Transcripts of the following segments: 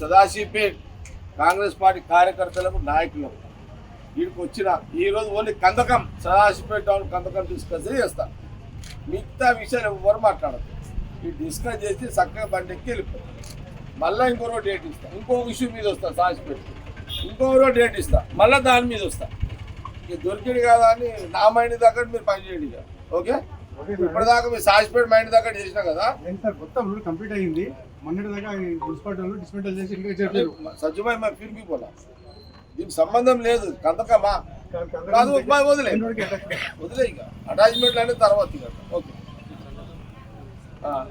Sadasivpet Congress party కార్యకర్తలకు నాయకులకు. వీడికి వచ్చిన ఈరోజు ఓన్లీ కందకం సదాశివపేట టౌన్ కందకం డిస్కస్ చేస్తాను మిగతా విషయాలు ఎవరు మాట్లాడదు ఈ డిస్కస్ చేసి చక్కగా బండి ఎక్కి వెళ్ళిపోతాం. మళ్ళీ ఇంకో రోజు డేట్ ఇస్తాను ఇంకో ఇష్యూ మీద వస్తా సదాశివపేట. ఇంకో రోజు డేట్ ఇస్తాను మళ్ళీ దాని మీద వస్తాను ఇక దొరికిడు కదా అని నా మైండ్ దగ్గర మీరు పనిచేయండి ఓకే ఇప్పటిదాకా మీ సాజిపేట్ మైండ్ దగ్గర చేసినా కదా? సార్ మొత్తం రూల్ కంప్లీట్ అయ్యింది. మొన్నటి దాకా మున్సిపాలిటీ డిస్మెంటల్ చేసి ఇంకా చెప్పారు సజ్జుబాయి మా పీర్కి పోలా. దీనికి సంబంధం లేదు. కందకమా కాదు ఉప్మా వదిలే. వదిలే ఇక. అటాచ్మెంట్లు అనేది తర్వాత ఇక. ఓకే.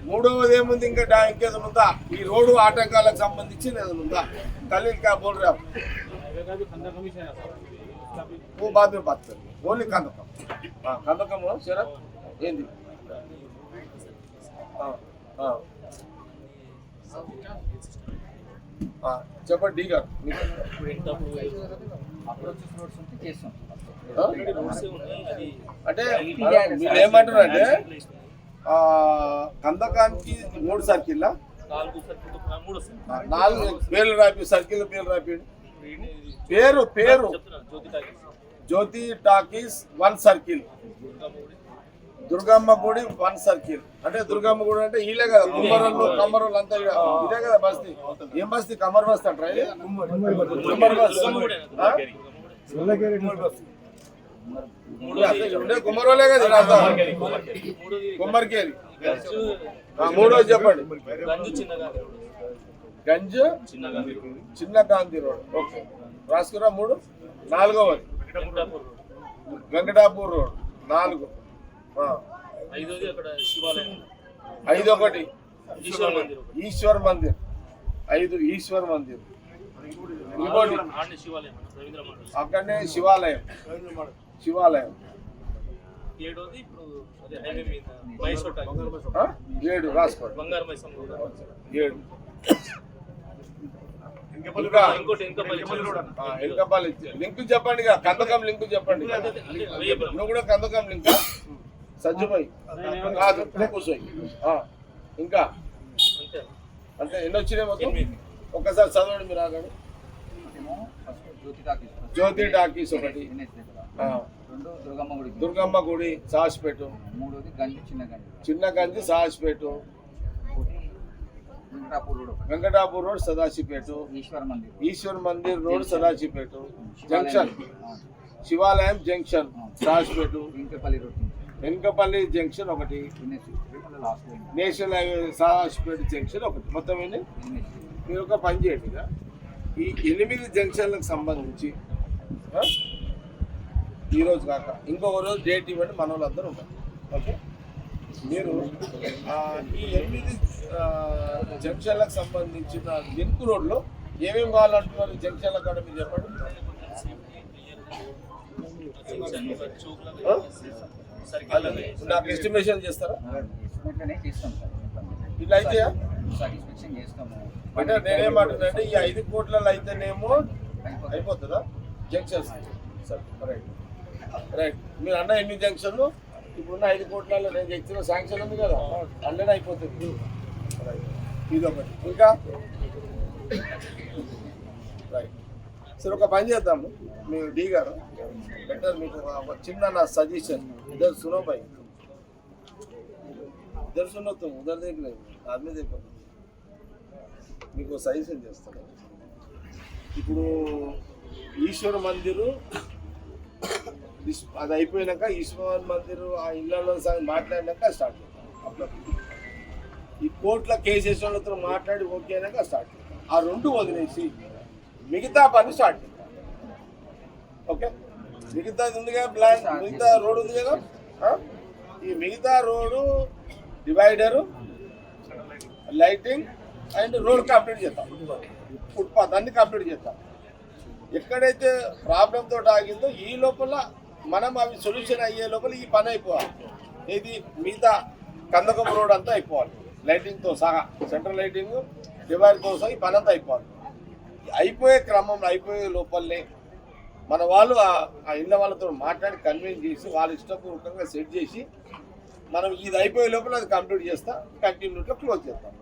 మూడవది ఏముంది? ఇంకా ఇంకేదో ఉందా ఈ రోడ్డు ఆటంకాలకు సంబంధించి ఏదైనా ఉందా? తల్లి కా బోల్ రా ఓ బాబే బాత్ ఓన్లీ కందకం. కందకం శరత్. ఏంది? చెప్పండి డీ గారు? అంటే మీరు ఏమంటారు అంటే కందకానికి మూడు సర్కిల్ నాలుగు పేర్లు రాపి సర్కిల్ పేర్లు రాపి పేరు పేరు. Jyothi talkies one circle. Durgamma గుడి వన్ సర్కిల్. అంటే దుర్గమ్మ గుడి అంటే ఈలే కదా కుమ్మరోళ్ళు కమ్మరోళ్ళు అంతా ఇదే కదా బస్తీ. ఏం బస్తీ? కమర్ బస్తీ అంటారా ఇది? కుమ్మర్ బస్తీ. కుమ్మరోలే కదా ఈడ కుమ్మరికేరి. ఆ, మూడోది చెప్పండి. గంజ్ చిన్న గాంధీ రోడ్. ఓకే. రాసుకురా మూడు. నాలుగవది వెంకటాపూర్ రోడ్. నాలుగు. ఐదోది అక్కడ శివాలయం. ఐదు ఒకటి ఈశ్వర మందిరం ఈశ్వర్ మందిర్. ఐదు ఈశ్వర్ మందిర్. ఇంకోటి. శివాలయం అక్కడనే శివాలయం. శివాలయం. ఏడోది ఇప్పుడు అదే హైవే మీద మైసూర్ టాకీస్. ఆ? ఏడు రాసుకోండి. బంగారు ఏడు. లింక్ చెప్పండి కందకం లింక్ చెప్పండి నువ్వు కూడా కందకం లింక్? సజ్జుబాయ్. కాదు కూర్చోయి. ఇంకా? అంటే ఎన్ని వచ్చినాయి మొత్తం ఒక్కసారి చదవండి మీరు ఆగండి. జ్యోతి టాకీస్ ఒకటి. దుర్గమ్మ గుడి దుర్గమ్మ గుడి సాహస్పేట మూడోది గంజి చిన్న గంజి చిన్న గంజి Sahaspet Venkatapur road Sadashivpet. Eshwara Mandir Eshwar Mandir road Sadashivpet. Junction. Shivalayam. Junction. Sahaspet Venkapalli road. Venkapalli junction ఒకటి. నేషనల్ హైవే సాహస్పేట జంక్షన్ ఒకటి. మొత్తం ఎన్ని మీరు ఒక పని చేయండి ఈ ఎనిమిది జంక్షన్లకు సంబంధించి ఈరోజు కాక ఇంకొక రోజు డేట్ ఇవ్వండి మన వాళ్ళందరూ ఉంటారు. ఓకే? మీరు ఈ ఎనిమిది జంక్షన్లకు సంబంధించిన లింక్ రోడ్లో ఏమేమి కావాలంటున్నారు జంక్షన్ల కాడ మీరు చెప్పండి. నాకు ఎస్టిమేషన్ చేస్తారా? ఇట్లా అయితేయా సాటిస్ఫాక్షన్ చేస్తాము. అంటే ఈ ఐదు కోట్లలో అయితేనేమో అయిపోతుందా. జంక్షన్స్ సరే రైట్ రైట్ మీరు అన్న ఎన్ని జంక్షన్లు ఇప్పుడున్న ఐదు కోట్లలో నేను ఇచ్చిన శాంక్షన్ ఉంది కదా. అల్లనే అయిపోతుంది. రైట్ ఇది ఒకటి ఇంకా? రైట్ సరే ఒక పని చేద్దాము. మీ డి గారు బెటర్ మీకు ఒక- చిన్న నా సజెషన్ ఇద్దరు సునో భాయ్ ఇద్దరు సునో ఉదరు ఉదర్ ఆర్మీ లేదు మీకు సజెషన్ చేస్తాను. ఇప్పుడు ఈశ్వర మందిరు అది అయిపోయినాక ఈశ్వర్ మందిరు ఆ ఇళ్ళలో మాట్లాడినాక స్టార్ట్ చేద్దాం. ఈ కోర్టులో కేసు వేసిన వాళ్ళతో మాట్లాడి ఓకే అయినాక స్టార్ట్ చేద్దాం. ఆ రెండు వదిలేసి మిగతా పని స్టార్ట్ ఓకే? మిగతాది ఉంది కదా ప్లాన్? మిగతా రోడ్ ఉంది కదా? ఈ మిగతా road divider lighting and road complete చేద్దాం. ఫుట్పాత్ అన్ని కంప్లీట్ చేద్దాం. ఎక్కడైతే ప్రాబ్లం తోటి ఆగిందో ఈ లోపల మనం అవి సొల్యూషన్ అయ్యే లోపల ఈ పని అయిపోవాలి. ఇది మిగతా కందకం రోడ్ అంతా అయిపోవాలి. లైటింగ్తో సహా సెంట్రల్ లైటింగ్ డివైడ్తో సహా ఈ పని అంతా అయిపోవాలి. అయిపోయే క్రమంలో అయిపోయే లోపలనే మన వాళ్ళు ఆ- ఇళ్ళ వాళ్ళతో మాట్లాడి కన్విన్స్ చేసి వాళ్ళ ఇష్టపూర్వకంగా సెట్ చేసి మనం ఇది అయిపోయే లోపల అది కంప్లీట్ చేస్తా కంటిన్యూగా క్లోజ్ చేస్తాం.